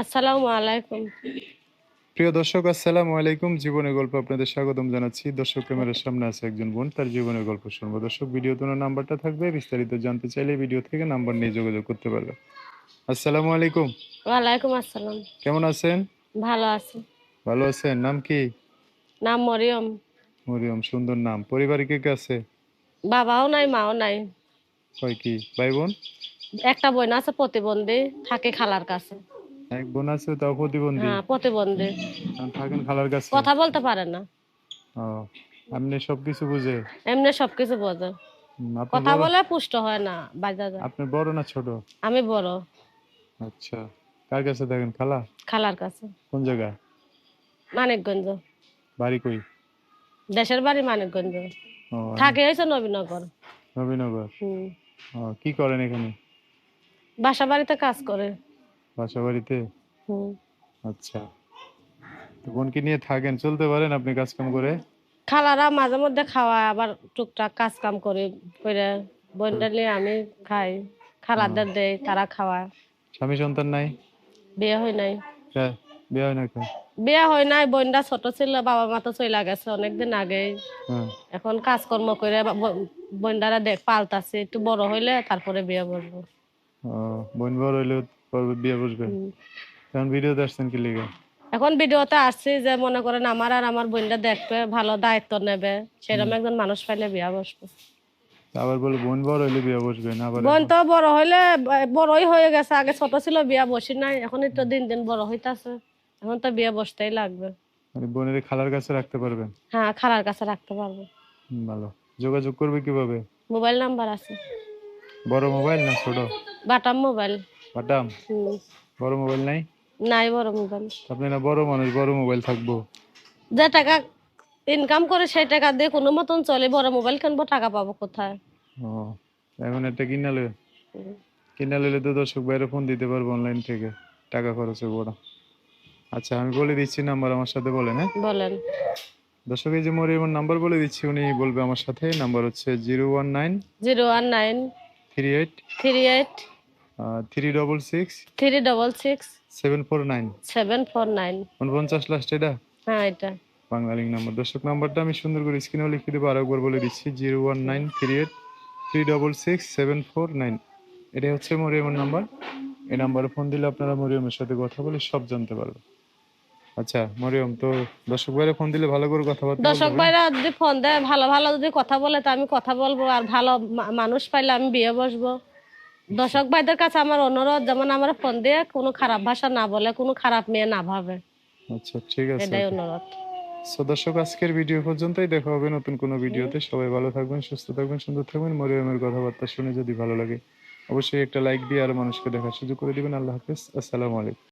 আসসালামু আলাইকুম। প্রিয় দর্শক আসসালামু আলাইকুম। জীবনের গল্প আপনাদের স্বাগতম জানাচ্ছি। দর্শক ক্যামেরার সামনে আছে একজন বোন তার জীবনের গল্প শুনব। দর্শক ভিডিও তো নাম্বারটা থাকবে। বিস্তারিত জানতে চাইলে ভিডিও থেকে নাম্বার নিয়ে যোগাযোগ করতে পারবে। আসসালামু আলাইকুম। ওয়ালাইকুম আসসালাম। কেমন আছেন? ভালো আছি। ভালো আছেন? নাম কি? নাম মরিয়ম। মরিয়ম সুন্দর নাম। পরিবারে কে কে আছে? বাবাও নাই মাও নাই। কয় কি? ভাই বোন? একটা বোন আছে প্রতিবন্ধী থাকে খালার কাছে। এক বোন আছে তাও প্রতিবন্ধী। হ্যাঁ প্রতিবন্ধী। থাকেন খালার কাছে। কথা বলতে পারে না। ও আপনি সবকিছু বুঝে? এমনি সবকিছু বোঝে। কথা বলে পুষ্ট হয় না বাজা যায়। আপনি বড় না ছোট? আমি বড়। আচ্ছা কার কাছে থাকেন? খালা? খালার কাছে। কোন জায়গা মানিকগঞ্জ। বাড়ি কই? দেশের বাড়ি মানিকগঞ্জ। থাকে হয়েছে নবীনগর। নবীনগর? কি করেন এখানে? বাসা বাড়িতে কাজ করে। বাসা বাড়িতে আচ্ছা। তো বোনকে নিয়ে থাকেন চলতে পারেন আপনি কাজ কাম করে? খালারা মাঝে মধ্যে খাওয়ায় আবার টুকটাক কাজ কাম করে করে বোনটা নিয়ে আমি খাই খালাদের দেই তারা খাওয়ায়। স্বামী সন্তান নাই? বিয়ে হয় নাই? বিয়ে হয় না কেন বিয়ে হয় নাই বোনটা ছোট ছিল বাবা মা তো চলে গেছে অনেকদিন আগে এখন কাজকর্ম করে বোনটারা দেখ পাল্টাছে একটু বড় হইলে তারপরে বিয়ে ও বোন বড় হইলে বিয়ে ভিডিওতে আসছেন কি লিগে? এখন ভিডিওতে আসছি যে মনে করেন আমার আর আমার বোনটা দেখবে ভালো দায়িত্ব নেবে। সেরকম একজন মানুষ পাইলে বিয়ে বসবো। আবার বলে বোন বড় হইলে বিয়ে বসবে না আবার বোন তো বড় হইলে বড়ই হয়ে গেছে। আগে ছোট ছিল বিয়া বসি নাই। এখন একটু দিন দিন বড় হইতাছে। এখন তো বিয়ে বসতেই লাগবে। মানে বোনের খালার কাছে রাখতে পারবেন? হ্যাঁ খালার কাছে রাখতে পারব। ভালো। যোগাযোগ করবে কীভাবে? মোবাইল নাম্বার আছে। বড় মোবাইল না ছোট? বাটাম মোবাইল। বাটাম বড় মোবাইল নাই? নাই বড় মোবাইল আপনি না বড় মানুষ বড় মোবাইল থাকব। যে টাকা ইনকাম করে সেই টাকা দিয়ে কোনো মতন চলে বড় মোবাইল কিনবো টাকা পাবো কোথায়? ও এখন একটা কিনা লই। কিনা লইলে তো দর্শক বাইরে ফোন দিতে পারব অনলাইন থেকে টাকা খরচ হবে ওরা আচ্ছা আমি বলে দিচ্ছি নাম্বার আমার সাথে বলেন হ্যাঁ? বলেন। দর্শক এই যে মরিয়মের নাম্বার বলে দিচ্ছি উনি বলবে আমার সাথে নাম্বার হচ্ছে zero one nine zero one nine three eight three eight three double six three double six seven four nine seven four nine উনপঞ্চাশ লাস্ট এটা? হ্যাঁ এটা। Banglalink number. দর্শক নাম্বারটা আমি সুন্দর করে স্ক্রিনেও লিখে দেবো আরেকবার বলে দিচ্ছি zero one nine three eight three double six seven four nine এটাই হচ্ছে মরিয়মের নাম্বার। এই নাম্বারে ফোন দিলে আপনারা মরিয়মের সাথে কথা বলে সব জানতে পারবেন। আচ্ছা মরিয়ম তো দর্শক ভাইরা ফোন দিলে ভালো করে কথাবার্তা দর্শক বলবেন ভাইরা যদি ফোন দেয় ভালো ভালো যদি কথা বলে তো আমি কথা বলব। আর ভালো মানুষ পাইলে আমি বিয়ে বসবো। দর্শক ভাইদের কাছে আমার অনুরোধ যেমন আমার ফোন দিয়ে কোনো খারাপ ভাষা না বলে কোনো খারাপ মেয়ে না ভাবে। আচ্ছা ঠিক আছে। এটাই অনুরোধ। সো দর্শক আজকের ভিডিও পর্যন্তই। দেখা হবে নতুন কোনো ভিডিওতে সবাই ভালো থাকবেন সুস্থ থাকবেন সুন্দর থাকবেন। মরিয়মের কথাবার্তা শুনে যদি ভালো লাগে অবশ্যই একটা লাইক দিয়ে আর মানুষকে দেখার সুযোগ করে দিবেন। আল্লাহ হাফেজ। আসসালামু আলাইকুম।